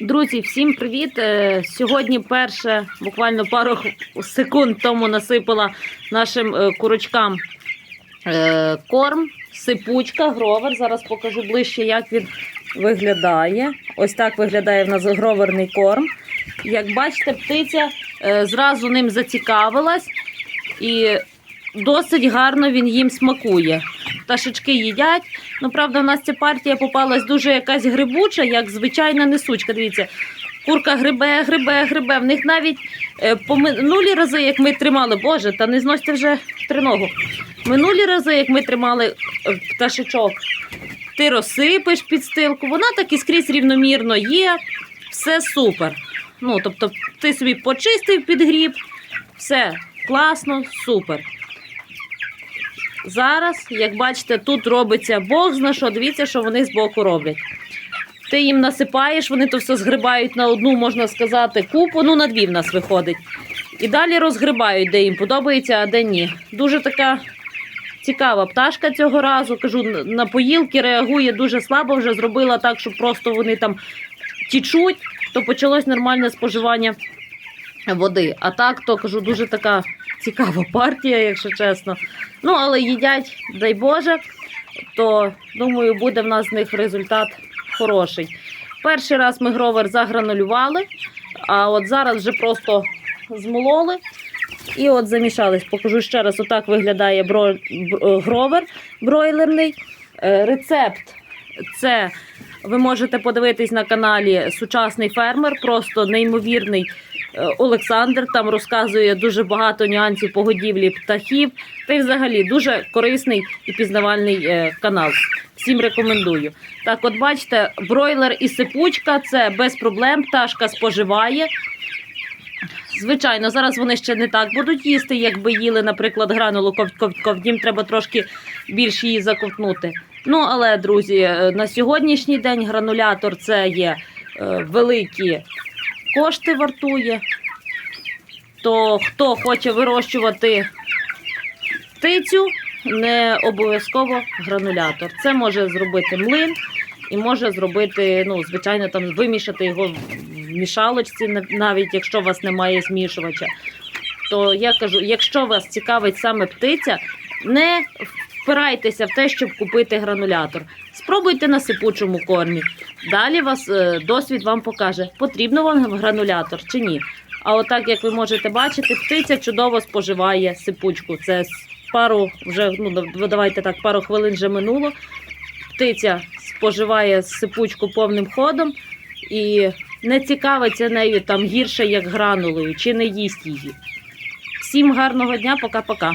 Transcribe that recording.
Друзі, всім привіт! Е, Сьогодні перше, буквально пару секунд тому насипала нашим е, курочкам е, корм, сипучка, гровер. Зараз покажу ближче, як він виглядає. Ось так виглядає в нас гроверний корм. Як бачите, птиця зразу ним зацікавилась і досить гарно він їм смакує. Пташечки їдять. Ну, правда, у нас ця партія попалась дуже якась грибуча, як звичайна несучка. Дивіться, курка грибе, грибе, грибе. В них навіть е, по минулі рази, як ми тримали, боже, та не зносьте вже триногу. Минулі рази, як ми тримали е, пташечок, ти розсипиш підстилку, вона так і скрізь рівномірно є, все супер. Ну, тобто, ти собі почистив підгріб, все класно, супер. Зараз, як бачите, тут робиться Бог зна що, дивіться, що вони збоку роблять. Ти їм насипаєш, вони то все згрибають на одну, можна сказати, купу, ну на дві в нас виходить. І далі розгрибають, де їм подобається, а де ні. Дуже така цікава пташка цього разу. Кажу, на- поїлки реагує дуже слабо, вже зробила так, щоб просто вони там тічуть, то почалось нормальне споживання води. А так, то кажу, дуже така цікава партія, якщо чесно. Ну, але їдять, дай Боже, то думаю, буде в нас з них результат хороший. Перший раз ми гровер загранулювали, а от зараз вже просто змололи і от замішались. Покажу ще раз, отак виглядає бро... гровер бройлерний. Е, Рецепт це ви можете подивитись на каналі Сучасний фермер, просто неймовірний Олександр. Там розказує дуже багато нюансів по годівлі птахів. Та й взагалі дуже корисний і пізнавальний е, канал. Всім рекомендую. Так, от бачите, бройлер і сипучка це без проблем. Пташка споживає. Звичайно, зараз вони ще не так будуть їсти, якби їли, наприклад, гранулу ковть-ковть-ковть. Їм треба трошки більше її заковтнути. Ну, але, друзі, е, на сьогоднішній день гранулятор це є е, великі кошти вартує. То хто хоче вирощувати птицю, не обов'язково гранулятор. Це може зробити млин і може зробити, ну, звичайно, там вимішати його в мішалочці, навіть якщо у вас немає змішувача. То я кажу, якщо вас цікавить саме птиця, не впирайтеся в те, щоб купити гранулятор. Спробуйте на сипучому кормі. Далі вас е, досвід вам покаже, потрібно вам гранулятор чи ні. А отак, як ви можете бачити, птиця чудово споживає сипучку. Це пару вже ну давайте так, пару хвилин вже минуло. Птиця споживає сипучку повним ходом і не цікавиться нею там гірше, як гранулою, чи не їсть її. Всім гарного дня, пока-пока.